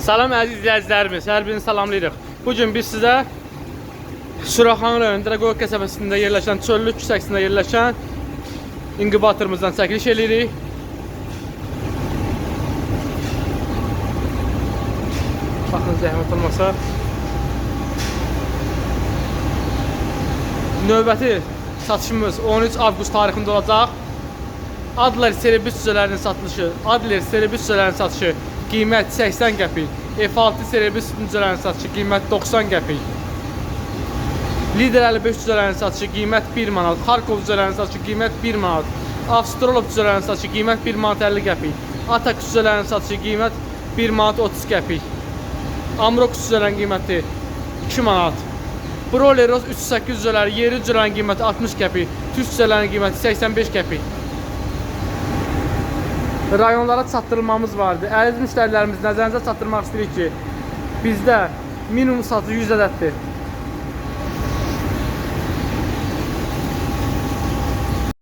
Salam əziz izləyicilərimiz, hər birini salamlayırıq. Bu biz sizə Suraxan rayonu Draqoy qəsəbəsində yerləşən çöllük küçəsində yerləşən inkubatorumuzdan çəkiliş edirik. Baxın zəhmət olmasa. Növbəti satışımız 13 avqust tarixində olacaq. Adler seribüs cüzələrinin satılışı, Adler seribüs cüzələrinin satışı qiymət 80 qəpik. F6 seribüs cüzələrinin satışı qiymət 90 qəpik. Lider 55 cüzələrinin satışı qiymət 1 manat. Xarkov cüzələrinin satışı qiymət 1 manat. Avstralop cüzələrinin satışı qiymət 1 manat 50 qəpik. Atak cüzələrinin satışı qiymət 1 manat 30 qəpik. Amrox cüzələrin qiyməti 2 manat. Broleros 308 cüzələri, yeri cüzələrin qiyməti 60 qəpik. Türk cüzələrin qiyməti 85 qəpik. Rayonlara çatdırılmamız vardı. Əziz müştərilərimiz nəzərinizə çatdırmaq istəyirik ki, bizdə minimum satıcı 100 ədəddir.